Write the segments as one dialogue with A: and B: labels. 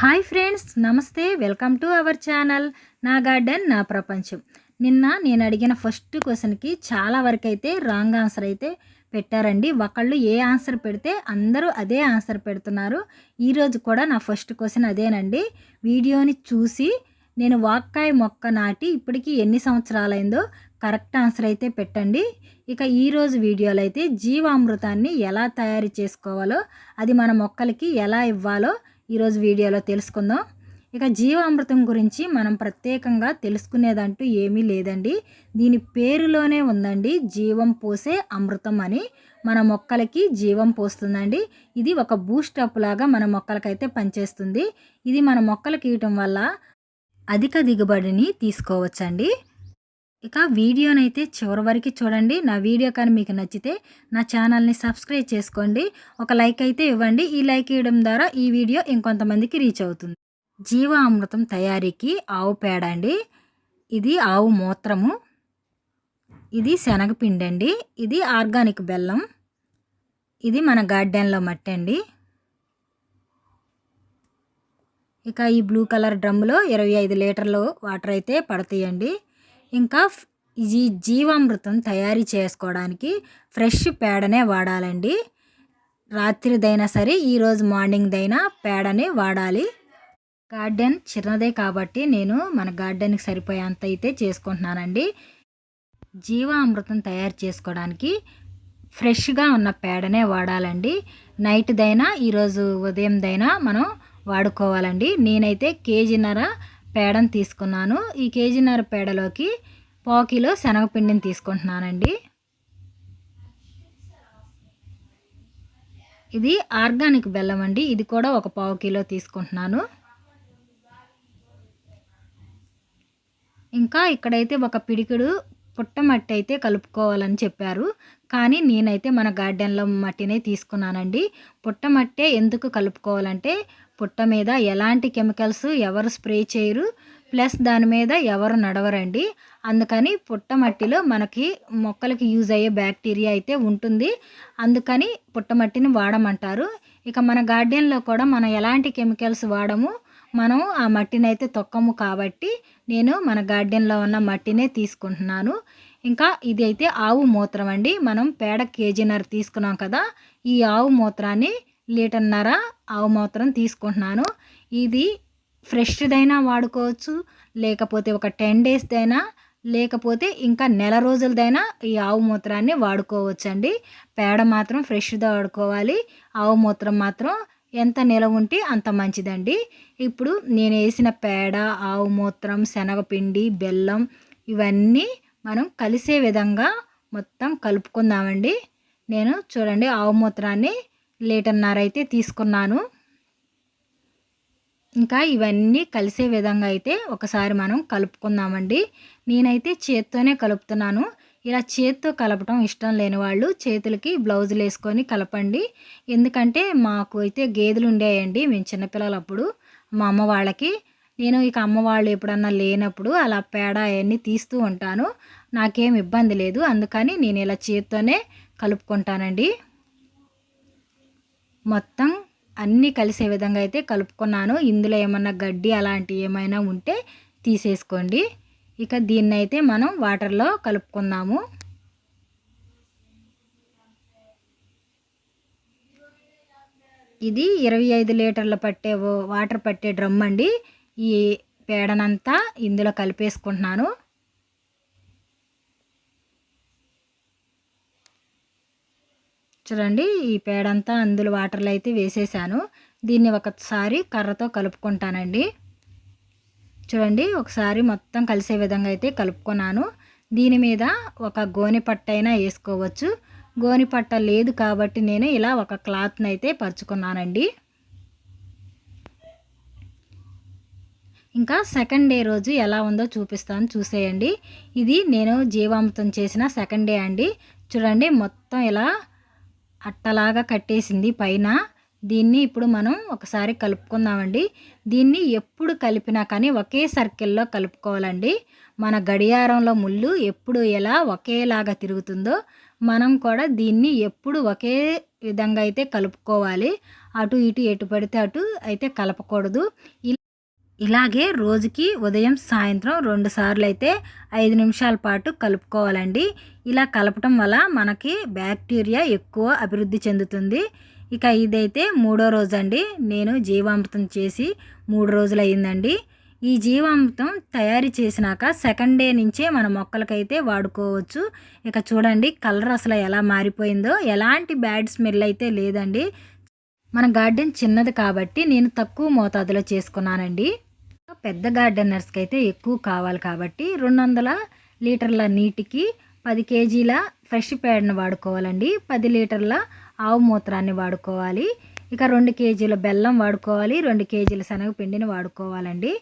A: Hi friends నమస్తే welcome to our channel. నా garden నా ప్రపంచం. నిన్న నేను అడిగిన ఫస్ట్ క్వశ్చన్కి చాలా వరకు అయితే రాంగ్ ఆన్సర్ అయితే పెట్టారండి. ఒకళ్ళు ఏ ఆన్సర్ పెడితే అందరూ అదే ఆన్సర్ పెడుతున్నారు. ఈరోజు కూడా నా ఫస్ట్ క్వశ్చన్ అదేనండి. వీడియోని చూసి నేను వాక్కాయ మొక్క నాటి ఇప్పటికీ ఎన్ని సంవత్సరాలైందో కరెక్ట్ ఆన్సర్ అయితే పెట్టండి. ఇక ఈరోజు వీడియోలో అయితే జీవామృతాన్ని ఎలా తయారు చేసుకోవాలో అది మన మొక్కలకి ఎలా ఇవ్వాలో ఈరోజు వీడియోలో తెలుసుకుందాం. ఇక జీవామృతం గురించి మనం ప్రత్యేకంగా తెలుసుకునేదంటూ ఏమీ లేదండి. దీని పేరులోనే ఉందండి జీవం పోసే అమృతం అని. మన మొక్కలకి జీవం పోస్తుందండి. ఇది ఒక బూస్టప్ లాగా మన మొక్కలకైతే పనిచేస్తుంది. ఇది మన మొక్కలకి ఇవ్వటం వల్ల అధిక దిగుబడిని తీసుకోవచ్చండి. ఇక వీడియోనైతే చివరి వరకు చూడండి. నా వీడియో కానీ మీకు నచ్చితే నా ఛానల్ని సబ్స్క్రైబ్ చేసుకోండి. ఒక లైక్ అయితే ఇవ్వండి. ఈ లైక్ ఇవ్వడం ద్వారా ఈ వీడియో ఇంకొంతమందికి రీచ్ అవుతుంది. జీవామృతం తయారీకి ఆవు పేడ అండి. ఇది ఆవు మూత్రము. ఇది శనగపిండి అండి. ఇది ఆర్గానిక్ బెల్లం. ఇది మన గార్డెన్లో మట్టి అండి. ఇక ఈ బ్లూ కలర్ డ్రమ్లో ఇరవై ఐదు లీటర్లు వాటర్ అయితే పడతాయండి. ఇంకా ఇది జీవామృతం తయారు చేసుకోవడానికి ఫ్రెష్ పేడనే వాడాలండి. రాత్రిదైనా సరే ఈరోజు మార్నింగ్దైనా పేడనే వాడాలి. గార్డెన్ చిన్నదే కాబట్టి నేను మన గార్డెన్కి సరిపోయేంత అయితే చేసుకుంటున్నానండి. జీవామృతం తయారు చేసుకోవడానికి ఫ్రెష్గా ఉన్న పేడనే వాడాలండి. నైట్దైనా ఈరోజు ఉదయందైనా మనం వాడుకోవాలండి. నేనైతే కేజీన్నర పేడను తీసుకున్నాను. ఈ కేజీన్నర పేడలోకి పావు కిలో శనగపిండిని తీసుకుంటున్నానండి. ఇది ఆర్గానిక్ బెల్లం అండి. ఇది కూడా ఒక పావు కిలో తీసుకుంటున్నాను. ఇంకా ఇక్కడైతే ఒక పిడికిడు పుట్టమట్టి అయితే కలుపుకోవాలని చెప్పారు. కానీ నేనైతే మన గార్డెన్లో మట్టినే తీసుకున్నానండి. పుట్టమట్టే ఎందుకు కలుపుకోవాలంటే పుట్ట మీద ఎలాంటి కెమికల్స్ ఎవరు స్ప్రే చేయరు ప్లస్ దాని మీద ఎవరు నడవరండి. అందుకని పుట్టమట్టిలో మనకి మొక్కలకి యూజ్ అయ్యే బ్యాక్టీరియా అయితే ఉంటుంది. అందుకని పుట్టమట్టిని వాడమంటారు. ఇక మన గార్డెన్లో కూడా మనం ఎలాంటి కెమికల్స్ వాడము మనం ఆ మట్టిని అయితే తొక్కము కాబట్టి నేను మన గార్డెన్లో ఉన్న మట్టినే తీసుకుంటున్నాను. ఇంకా ఇది అయితే ఆవు మూత్రం అండి. మనం పేడ కేజీనర్ తీసుకున్నాం కదా ఈ ఆవు మూత్రాన్ని లీటర్న్నర ఆవు మూత్రం తీసుకుంటున్నాను. ఇది ఫ్రెష్దైనా వాడుకోవచ్చు లేకపోతే ఒక టెన్ డేస్దైనా లేకపోతే ఇంకా నెల రోజులదైనా ఈ ఆవు మూత్రాన్ని వాడుకోవచ్చండి. పేడ మాత్రం ఫ్రెష్గా వాడుకోవాలి. ఆవు మూత్రం మాత్రం ఎంత నిలవ ఉంటే అంత మంచిదండి. ఇప్పుడు నేను వేసిన పేడ ఆవు మూత్రం శనగపిండి బెల్లం ఇవన్నీ మనం కలిసే విధంగా మొత్తం కలుపుకుందామండి. నేను చూడండి ఆవు మూత్రాన్ని లీటర్న్నర అయితే తీసుకున్నాను. ఇంకా ఇవన్నీ కలిసే విధంగా అయితే ఒకసారి మనం కలుపుకుందామండి. నేనైతే చేత్తోనే కలుపుతున్నాను. ఇలా చేత్తో కలపటం ఇష్టం లేని వాళ్ళు చేతులకి బ్లౌజులు వేసుకొని కలపండి. ఎందుకంటే మాకు అయితే గేదెలు ఉండేయండి మేము చిన్నపిల్లలు అప్పుడు మా అమ్మ వాళ్ళకి. నేను ఇక అమ్మ వాళ్ళు ఎప్పుడన్నా లేనప్పుడు అలా పేడ అవన్నీ తీస్తూ ఉంటాను. నాకేం ఇబ్బంది లేదు. అందుకని నేను ఇలా చేత్తోనే కలుపుకుంటానండి. మొత్తం అన్నీ కలిసే విధంగా అయితే కలుపుకున్నాను. ఇందులో ఏమన్నా గడ్డి అలాంటివి ఏమైనా ఉంటే తీసేసుకోండి. ఇక దీన్ని అయితే మనం వాటర్లో కలుపుకుందాము. ఇది ఇరవై ఐదు లీటర్లు పట్టే వాటర్ పట్టే డ్రమ్ అండి. ఈ పేడనంతా ఇందులో కలిపేసుకుంటున్నాను. చూడండి ఈ పేడంతా అందులో వాటర్లో అయితే వేసేసాను. దీన్ని ఒకసారి కర్రతో కలుపుకుంటానండి. చూడండి ఒకసారి మొత్తం కలిసే విధంగా అయితే కలుపుకున్నాను. దీని మీద ఒక గోని పట్టైనా వేసుకోవచ్చు. గోని పట్ట లేదు కాబట్టి నేను ఇలా ఒక క్లాత్ని అయితే పరుచుకున్నానండి. ఇంకా సెకండ్ డే రోజు ఎలా ఉందో చూపిస్తాను చూసేయండి. ఇది నేను జీవామృతం చేసిన సెకండ్ డే అండి. చూడండి మొత్తం ఇలా అట్టలాగా కట్టేసింది. పైన దీన్ని ఇప్పుడు మనం ఒకసారి కలుపుకుందామండి. దీన్ని ఎప్పుడు కలిపినా కానీ ఒకే సర్కిల్లో కలుపుకోవాలండి. మన గడియారంలో ముళ్ళు ఎప్పుడు ఎలా ఒకేలాగా తిరుగుతుందో మనం కూడా దీన్ని ఎప్పుడు ఒకే విధంగా అయితే కలుపుకోవాలి. అటు ఇటు ఎటు పడితే అటు అయితే కలపకూడదు. ఇలాగే రోజుకి ఉదయం సాయంత్రం రెండు సార్లు అయితే ఐదు నిమిషాల పాటు కలుపుకోవాలండి. ఇలా కలపటం వల్ల మనకి బ్యాక్టీరియా ఎక్కువ అభివృద్ధి చెందుతుంది. ఇక ఇదైతే మూడో రోజు అండి నేను జీవామృతం చేసి మూడు రోజులు అయిందండి ఈ జీవామృతం తయారు చేసినాక సెకండ్ డే నుంచే మన మొక్కలకైతే వాడుకోవచ్చు. ఇక చూడండి కలర్ అసలు ఎలా మారిపోయిందో ఎలాంటి బ్యాడ్ స్మెల్ అయితే లేదండి. మన గార్డెన్ చిన్నది కాబట్టి నేను తక్కువ మోతాదులో చేసుకున్నానండి. పెద్ద గార్డెనర్స్కి అయితే ఎక్కువ కావాలి కాబట్టి రెండు వందల లీటర్ల నీటికి పది కేజీల ఫ్రెష్ పేడను వాడుకోవాలండి. పది లీటర్ల ఆవు మూత్రాన్ని వాడుకోవాలి. ఇక రెండు కేజీల బెల్లం వాడుకోవాలి. రెండు కేజీల శనగపిండిని వాడుకోవాలండి.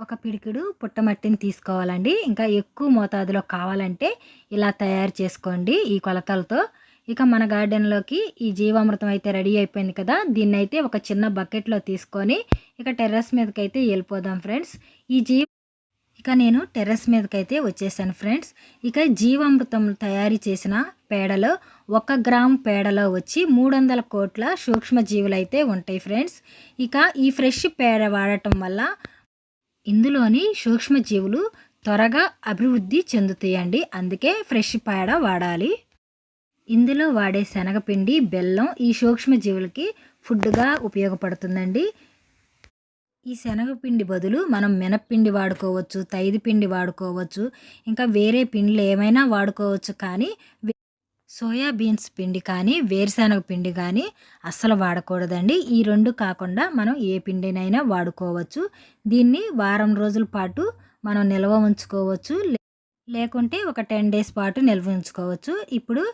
A: ఒక పిడికిడు పుట్టమట్టిని తీసుకోవాలండి. ఇంకా ఎక్కువ మోతాదులో కావాలంటే ఇలా తయారు చేసుకోండి ఈ కొలతలతో. ఇక మన గార్డెన్లోకి ఈ జీవామృతం అయితే రెడీ అయిపోయింది కదా. దీన్ని అయితే ఒక చిన్న బకెట్లో తీసుకొని ఇక టెర్రస్ మీదకి అయితే వెళ్ళిపోదాం ఫ్రెండ్స్. ఈ జీ ఇక నేను టెర్రస్ మీదకైతే వచ్చేసాను ఫ్రెండ్స్. ఇక జీవామృతం తయారు చేసిన పేడలో ఒక గ్రామ్ పేడలో వచ్చి మూడు వందల కోట్ల సూక్ష్మజీవులైతే ఉంటాయి ఫ్రెండ్స్. ఇక ఈ ఫ్రెష్ పేడ వాడటం వల్ల ఇందులోని సూక్ష్మజీవులు త్వరగా అభివృద్ధి చెందుతాయండి. అందుకే ఫ్రెష్ పేడ వాడాలి. ఇందులో వాడే శనగపిండి బెల్లం ఈ సూక్ష్మజీవులకి ఫుడ్గా ఉపయోగపడుతుందండి. ఈ శనగపిండి బదులు మనం మినప్పిండి వాడుకోవచ్చు తైది పిండి వాడుకోవచ్చు ఇంకా వేరే పిండిలు ఏమైనా వాడుకోవచ్చు కానీ సోయాబీన్స్ పిండి కానీ వేరుశనగ పిండి కానీ అస్సలు వాడకూడదండి. ఈ రెండు కాకుండా మనం ఏ పిండినైనా వాడుకోవచ్చు. దీన్ని వారం రోజుల పాటు మనం నిల్వ ఉంచుకోవచ్చు. లే- లేకుంటే ఒక టెన్ డేస్ పాటు నిల్వ ఉంచుకోవచ్చు. ఇప్పుడు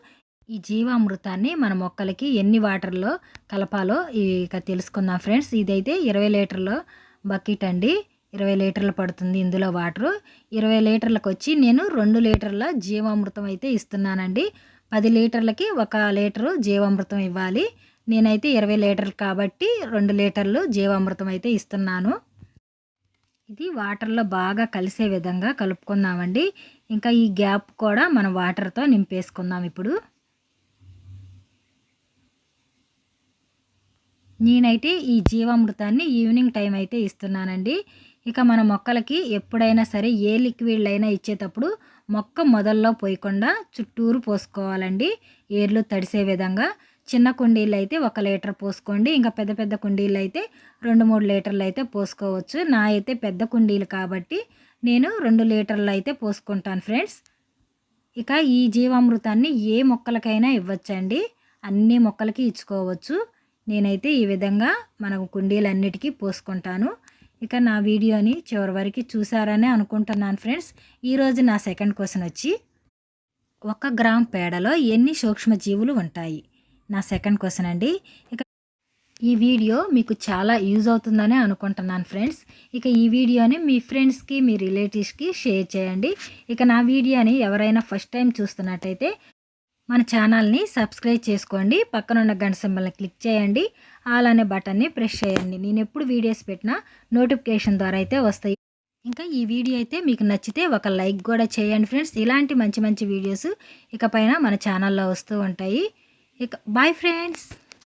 A: ఈ జీవామృతాన్ని మన మొక్కలకి ఎన్ని వాటర్లో కలపాలో ఇక తెలుసుకుందాం ఫ్రెండ్స్. ఇదైతే ఇరవై లీటర్లో బకెట్ అండి. ఇరవై లీటర్లు పడుతుంది ఇందులో వాటరు. ఇరవై లీటర్లకు వచ్చి నేను రెండు లీటర్ల జీవామృతం అయితే ఇస్తున్నానండి. పది లీటర్లకి ఒక లీటరు జీవామృతం ఇవ్వాలి. నేనైతే ఇరవై లీటర్లు కాబట్టి రెండు లీటర్లు జీవామృతం అయితే ఇస్తున్నాను. ఇది వాటర్లో బాగా కలిసే విధంగా కలుపుకుందామండి. ఇంకా ఈ గ్యాప్ కూడా మనం వాటర్తో నింపేసుకుందాం ఇప్పుడు. నేనైతే ఈ జీవామృతాన్ని ఈవినింగ్ టైం అయితే ఇస్తున్నానండి. ఇక మన మొక్కలకి ఎప్పుడైనా సరే ఏ లిక్విడ్ అయినా ఇచ్చేటప్పుడు మొక్క మొదల్లో పోయకుండా చుట్టూరు పోసుకోవాలండి. ఏర్లు తడిసే విధంగా చిన్న కుండీలు అయితే ఒక లీటర్ పోసుకోండి. ఇంకా పెద్ద పెద్ద కుండీలు అయితే రెండు మూడు లీటర్లు అయితే పోసుకోవచ్చు. నా అయితే పెద్ద కుండీలు కాబట్టి నేను రెండు లీటర్లు అయితే పోసుకుంటాను ఫ్రెండ్స్. ఇక ఈ జీవామృతాన్ని ఏ మొక్కలకైనా ఇవ్వచ్చండి. అన్ని మొక్కలకి ఇచ్చుకోవచ్చు. నేనైతే ఈ విధంగా మన కుండీలన్నిటికీ పోసుకుంటాను. ఇక నా వీడియోని చివరి వరకు చూసారనే అనుకుంటున్నాను ఫ్రెండ్స్. ఈరోజు నా సెకండ్ క్వశ్చన్ వచ్చి ఒక గ్రామ్ పేడలో ఎన్ని సూక్ష్మజీవులు ఉంటాయి? నా సెకండ్ క్వశ్చన్ అండి. ఇక ఈ వీడియో మీకు చాలా యూజ్ అవుతుందనే అనుకుంటున్నాను ఫ్రెండ్స్. ఇక ఈ వీడియోని మీ ఫ్రెండ్స్కి మీ రిలేటివ్స్కి షేర్ చేయండి. ఇక నా వీడియోని ఎవరైనా ఫస్ట్ టైం చూస్తున్నట్టయితే మన ఛానల్ని సబ్స్క్రైబ్ చేసుకోండి. పక్కన ఉన్న గంట సింబల్ని క్లిక్ చేయండి. ఆల్ అనే బటన్ని ప్రెస్ చేయండి. నేను ఎప్పుడు వీడియోస్ పెట్టినా నోటిఫికేషన్ ద్వారా అయితే వస్తాయి. ఇంకా ఈ వీడియో అయితే మీకు నచ్చితే ఒక లైక్ కూడా చేయండి ఫ్రెండ్స్. ఇలాంటి మంచి మంచి వీడియోస్ ఇకపైన మన ఛానల్లో వస్తూ ఉంటాయి. ఇక బాయ్ ఫ్రెండ్స్